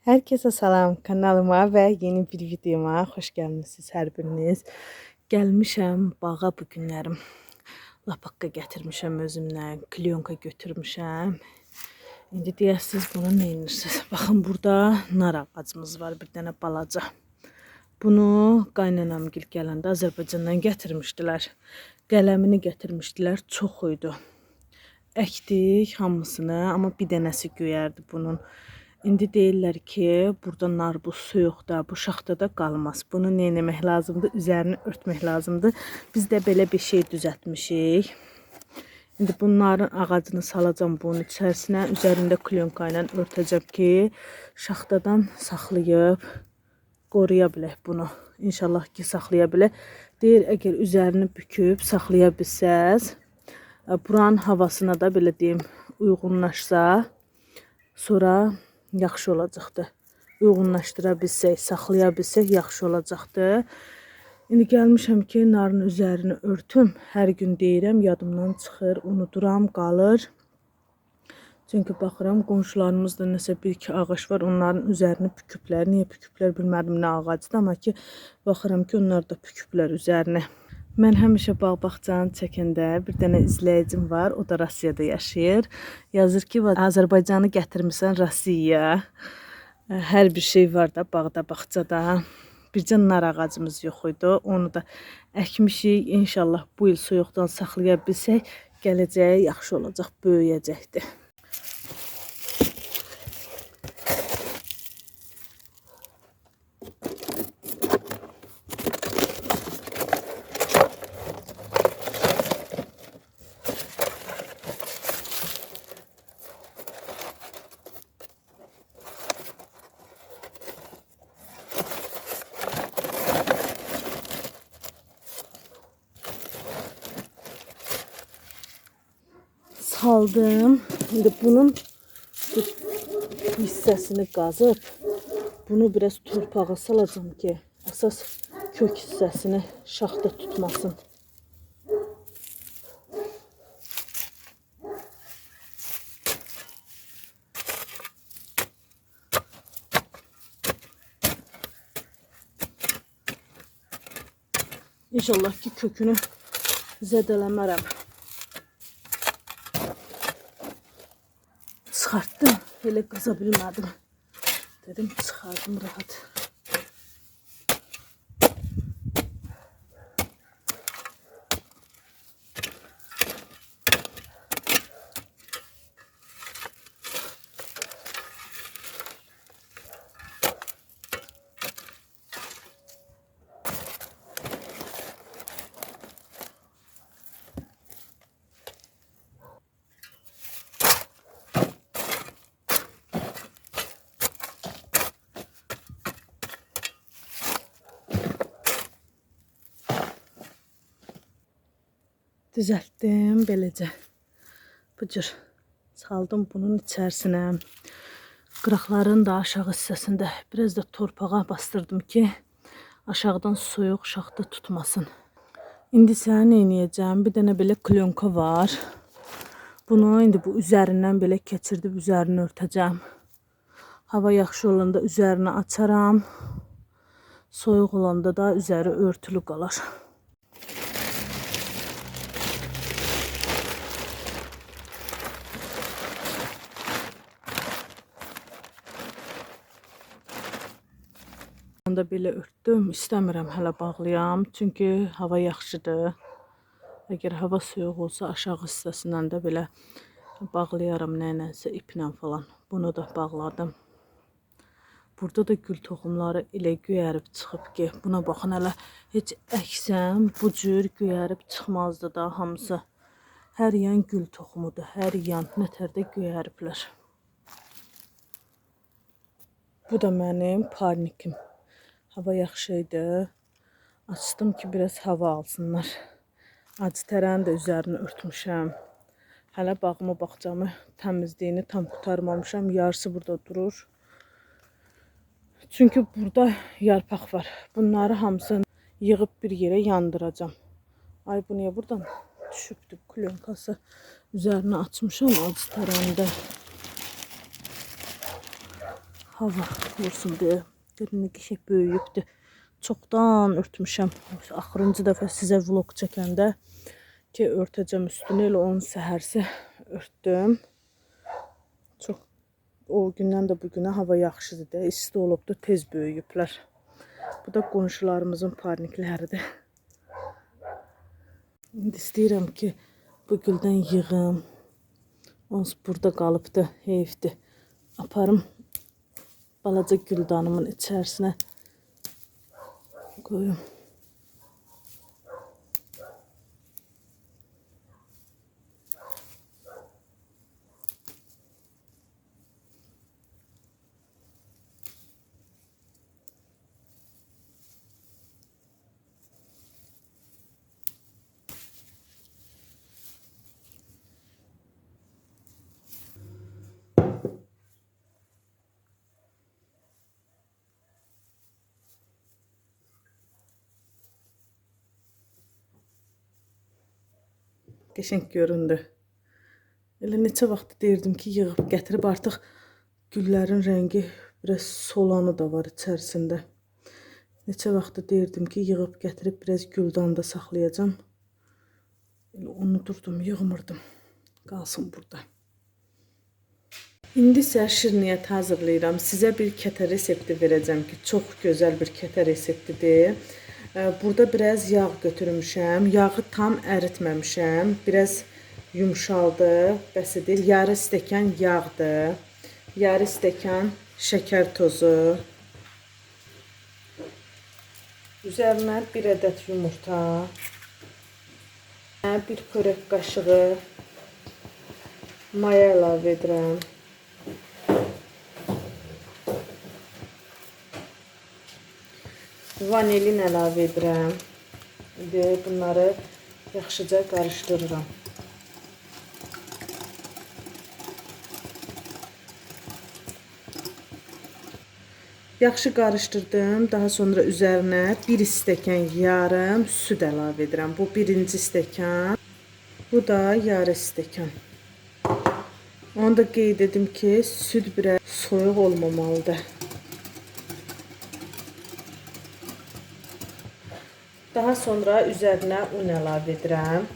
Herkese salam kanalıma və yeni bir videoma xoş gəlmisiniz hər biriniz. Gəlmişəm bağa bu günlərim. Lapaqqa gətirmişəm özümlə, klyonka götürmüşəm. İndi deyəsiniz bunu nə edirsiniz? Baxın burada nar ağacımız var bir dənə balaca. Bunu qaynanamgil gələndə Azərbaycandan gətirmişdilər. Qələmini gətirmişdilər, çox idi. Əkdik hamısını, amma bir dənəsi göyərdi bunun. İndi deyirlər ki, burada nar bu soyuqda, bu şaxtada qalmaz. Bunu nə etmək lazımdır? Üzərini örtmək lazımdır. Biz də belə bir şey düzəltmişik. İndi bunların ağacını salacağım bunun içərisinə. Üzərində klyonka ilə örtəcəm ki, şaxtadan saxlayıb qoruya bilək bunu. İnşallah ki, saxlaya bilək. Deyir, əgər üzərini büküb saxlaya bilsəz, buranın havasına da belə deyim, uyğunlaşsa, sonra yaxşı olacaqdır. Uyğunlaşdıra bilsək, saxlaya bilsək yaxşı olacaqdır. İndi gəlmişəm ki, narın üzərini örtüm. Hər gün deyirəm, yadımdan çıxır, unuduram, qalır. Çünki baxıram qonşularımızda nəsə bir iki ağac var, onların üzərini püküblər. Niyə püküblər bilmədim nə ağacdır, amma ki baxıram ki, onlar da püküblər üzərini. Mən həmişə bağ-bağçanı çəkəndə bir dənə izləyicim var, o da Rusiyada yaşayır. Yazır ki, Azərbaycanı gətirmisən Rusiyaya. Hər bir şey var da bağda, bağçada. Bircə nar ağacımız yox idi. Onu da əkmişik. İnşallah bu il soyuqdan saxlaya bilsək, gələcəyə yaxşı olacaq, böyüyəcəkdir. Saldım. Şimdi bunun bu hissəsini qazıb bunu biraz torpağa salacağım ki, əsas kök hissəsini şaxta tutmasın. İnşallah ki kökünü zədələmərəm. Çıkarttım. Hele kızabilmedim. Dedim çıkardım rahat. Düzelttim beləcə. Bu cür saldım bunun içərisinə. Qıraqların da aşağı hissəsində biraz da torpağa bastırdım ki, aşağıdan soyuq şaxta tutmasın. İndi isə nə edəcəm? Bir dənə belə klonka var. Bunu indi bu üzərindən belə keçirdib üzərini örtəcəm. Hava yaxşı olanda üzərini açaram. Soyuq olanda da üzəri örtülü qalar. Da belə örtdüm. İstəmirəm hələ bağlayam, çünki hava yaxşıdır. Əgər hava soyuq olsa aşağı hissəsindən də belə bağlayaram nəyləsə iplə falan. Bunu da bağladım. Burada da gül toxumları elə göyərib çıxıb ki, buna baxın hələ heç əksəm bu cür göyərib çıxmazdı da hamısı. Hər yan gül toxumudur, hər yan nətərdə göyəriblər. Bu da mənim parnikim. Hava yaxşı idi. Açdım ki, biraz hava alsınlar. Acı tərəni də üzərini örtmüşəm. Hələ bağımı, bağçamı təmizliyini tam qutarmamışam. Yarısı burada durur. Çünki burada yarpaq var. Bunları hamısını yığıb bir yerə yandıracağım. Ay bu niyə buradan düşübdü klonkası. Üzərini açmışam acı tərəndə. hava vursun deyə. Görün nə qəşəng böyüyübdür. Çoxdan örtmüşəm. Axırıncı dəfə sizə vlog çəkəndə ki, örtəcəm üstünü elə onun səhərsi örtdüm. Çox o gündən də bu günə hava yaxşıdır da, isti olubdu, tez böyüyüblər. Bu da qonşularımızın parnikləridir. İndi istəyirəm ki, bu güldən yığım. Onsuz burada qalıbdı, heyfdir. Aparım balaca güldanımın içerisine koyuyorum. Qəşəng göründü. Elə neçə vaxt deyirdim ki, yığıb gətirib artıq güllərin rəngi biraz solanı da var içərisində. Neçə vaxt deyirdim ki, yığıb gətirib biraz güldan da saxlayacağam. Elə unuturdum, yığmırdım. Qalsın burada. İndi isə şirniyyat hazırlayıram. Sizə bir kətə resepti verəcəm ki, çox gözəl bir kətə reseptidir. Ee, Burada biraz yağ götürmüşəm. Yağı tam əritməmişəm. Biraz yumşaldı. Bəs edir. Yarı stəkan yağdır. Yarı stəkan şəkər tozu. Üzərinə bir ədəd yumurta. Bir xörək qaşığı maya əlavə edirəm. Vanilin əlavə edirəm. İndi bunları yaxşıca qarışdırıram. Yaxşı qarışdırdım. Daha sonra üzərinə 1 stəkan yarım süd əlavə edirəm. Bu birinci stəkan. Bu da yarı stəkan. Onu da qeyd edim ki, süd biraz soyuq olmamalıdır. Daha sonra üzərinə un əlavə edirəm.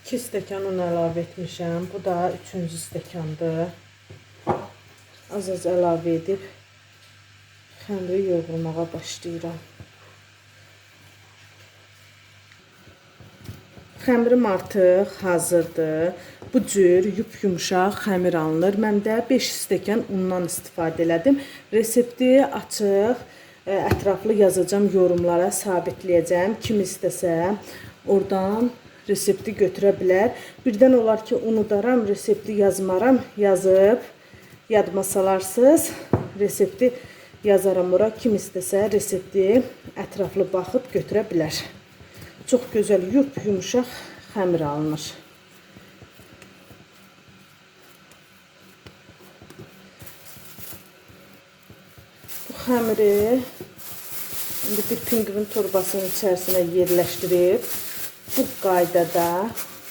İki stəkan un əlavə etmişəm. Bu da üçüncü stəkandır az-az əlavə edib xəmiri yoğurmağa başlayıram. Xəmirim artıq hazırdır. Bu cür yup-yumşaq xəmir alınır. Mən də 5 stəkan undan istifadə elədim. Resepti açıq, ətraflı yazacağam yorumlara, sabitləyəcəm. Kim istəsə oradan resepti götürə bilər. Birdən olar ki, unudaram, resepti yazmaram, yazıb yadıma salarsınız. Resepti yazaram ora. Kim istəsə resepti ətraflı baxıb götürə bilər. Çox gözəl yup yumuşaq xəmir alınır. Bu xəmiri indi bir pinqvin torbasının içərisinə yerləşdirib bu qaydada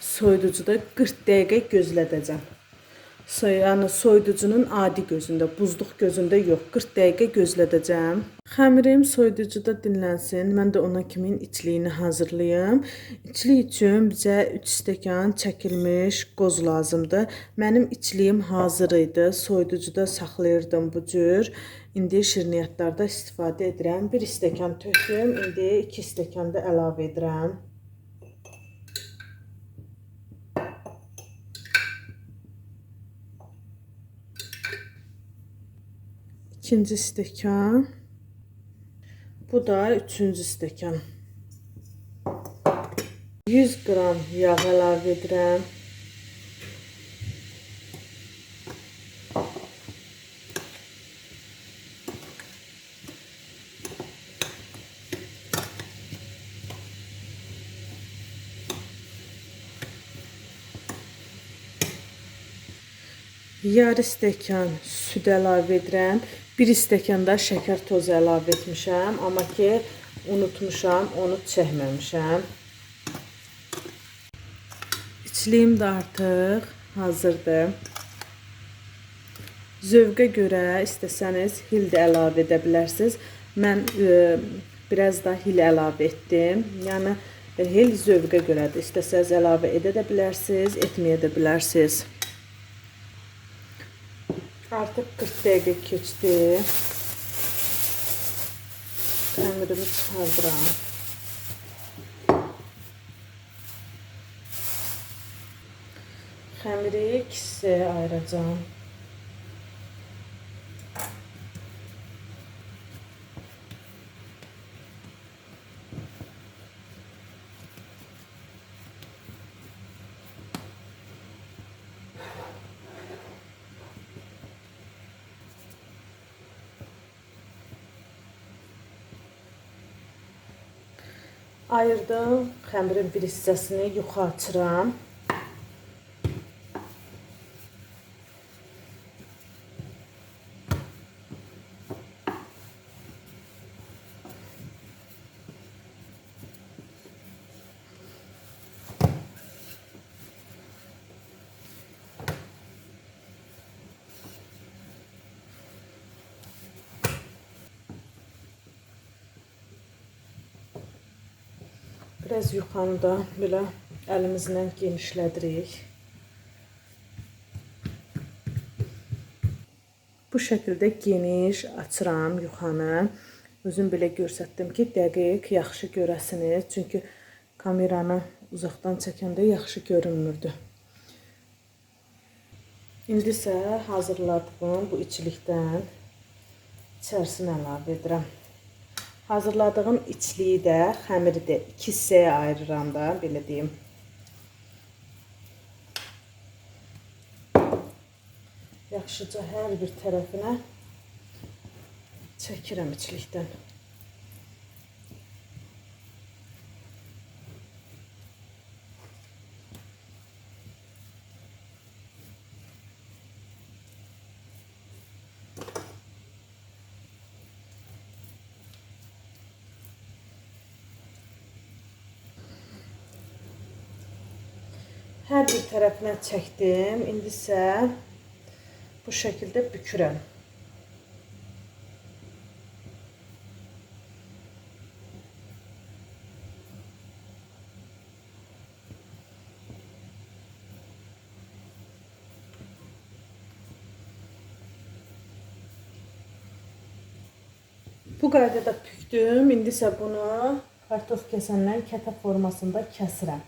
soyuducuda 40 dəqiqə gözlədəcəm. Yəni soyuducunun adi gözündə, buzluq gözündə yox. 40 dəqiqə gözlədəcəm. Xəmirim soyuducuda dinlənsin. Mən də ona kimin içliyini hazırlayım. İçlik üçün bizə 3 stəkan çəkilmiş qoz lazımdır. Mənim içliyim hazır idi. Soyuducuda saxlayırdım bu cür. İndi şirniyyatlarda istifadə edirəm. 1 stəkan tökdüm. İndi 2 stəkan da əlavə edirəm. ikinci stekan. Bu da üçüncü stekan. 100 qram yağ əlavə edirəm. Yarı stəkan süd əlavə edirəm. 1 stəkan da şəkər tozu əlavə etmişəm, amma ki unutmuşam, onu çəkməmişəm. İçliyim də artıq hazırdır. Zövqə görə istəsəniz hil də əlavə edə bilərsiniz. Mən e, biraz da hil əlavə etdim. Yəni e, hil zövqə görədir. İstəsəniz əlavə edə də bilərsiniz, etməyə də bilərsiniz. Artık 40 dakika geçti. Kömürümü çıkardıram. Xəmiri ikisi ayıracağım. Ayırdım xəmirin bir hissəsini yuxu açıram. Biraz yuxanı da belə əlimizlə genişlədirik. Bu şəkildə geniş açıram yuxanı. Özüm belə göstərdim ki, dəqiq, yaxşı görəsiniz. Çünki kameranı uzaqdan çəkəndə yaxşı görünmürdü. İndi isə hazırladığım bu içilikdən içərisinə əlavə edirəm. Hazırladığım içliyi də, xəmiri də 2 hissəyə ayırıram da, belə deyim. Yaxşıca hər bir tərəfinə çəkirəm içlikdən. Hər bir tərəfinə çəkdim. İndi isə bu şəkildə bükürəm. Bu qaydada bükdüm. İndi isə bunu kartof kəsəndən kətə formasında kəsirəm.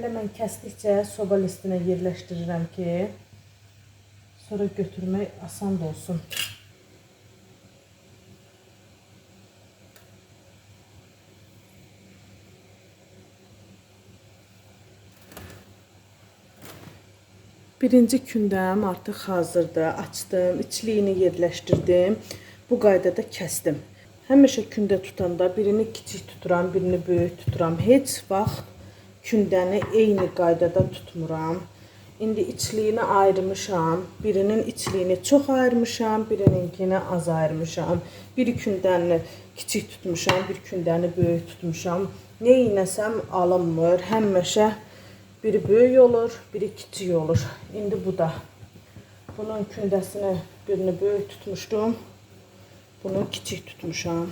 Elə mən kəsdikcə soba listinə yerləşdirirəm ki, sonra götürmək asan olsun. Birinci kündəm artıq hazırdır. Açdım, içliyini yerləşdirdim. Bu qaydada kəsdim. Həmişə kündə tutanda birini kiçik tuturam, birini böyük tuturam. Heç vaxt kündəni eyni qaydada tutmuram. İndi içliyini ayırmışam. Birinin içliyini çox ayırmışam, birininkini az ayırmışam. Bir kündəni kiçik tutmuşam, bir kündəni böyük tutmuşam. Nə inəsəm alınmır. Həmişə biri böyük olur, biri kiçik olur. İndi bu da. Bunun kündəsini birini böyük tutmuşdum. Bunu kiçik tutmuşam.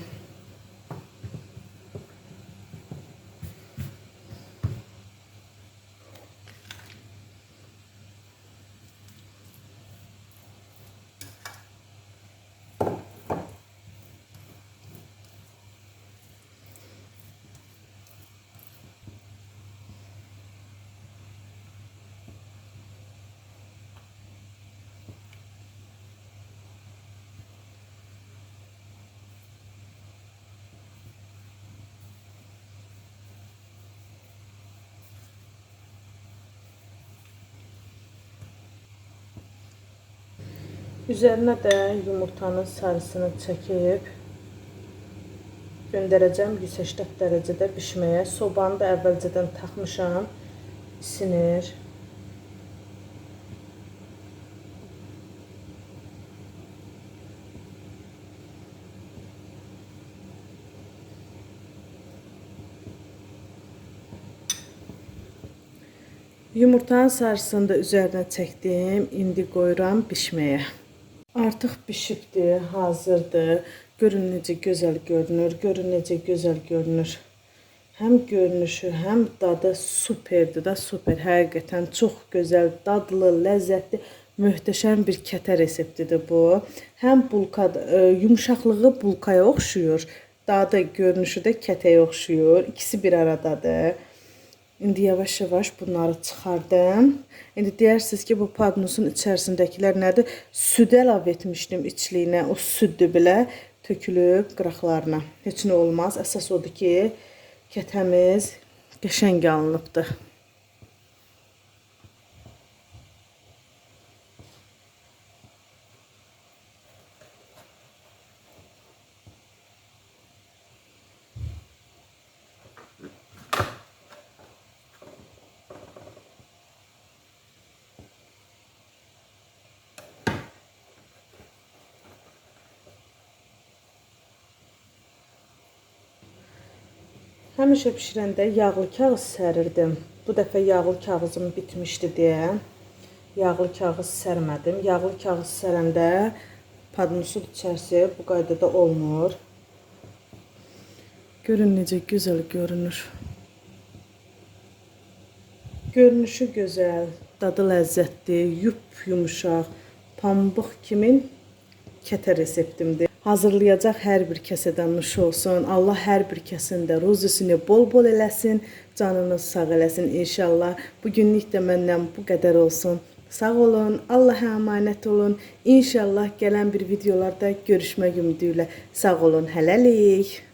Üzərinə də yumurtanın sarısını çəkib göndərəcəm 180 dərəcədə bişməyə. Sobanı da əvvəlcədən taxmışam. Isinir. Yumurtanın sarısını da üzərinə çəkdim. İndi qoyuram bişməyə. Artıq bişibdi, hazırdır. Görün necə gözəl görünür, görün necə gözəl görünür. Həm görünüşü, həm dadı superdir da, super. Həqiqətən çox gözəl, dadlı, ləzzətli, möhtəşəm bir kətə reseptidir bu. Həm bulka, e, yumşaqlığı bulkaya oxşuyur, dadı, görünüşü də kətəyə oxşuyur. İkisi bir aradadır. İndi yavaş-yavaş bunları çıxardım. İndi deyirsiniz ki, bu padnusun içərisindəkilər nədir? Süd əlavə etmişdim içliyinə. O süddür belə tökülüb qıraqlarına. Heç nə olmaz. Əsas odur ki, kətəmiz qəşəng alınıbdır. Həmişə bişirəndə yağlı kağız sərirdim. Bu dəfə yağlı kağızım bitmişdi deyə yağlı kağız sərmədim. Yağlı kağız sərəndə padnusun içərisi bu qaydada olmur. Görün necə gözəl görünür. Görünüşü gözəl, dadı ləzzətli, yup yumuşaq, pambıq kimin kətə reseptimdir. Hazırlayacaq hər bir kəsədən nuş olsun. Allah hər bir kəsin də ruzisini bol-bol eləsin, canınız sağ eləsin inşallah. Bu günlük də məndən bu qədər olsun. Sağ olun, Allah'a əmanət olun. İnşallah gələn bir videolarda görüşmək ümidi ilə. Sağ olun, hələlik.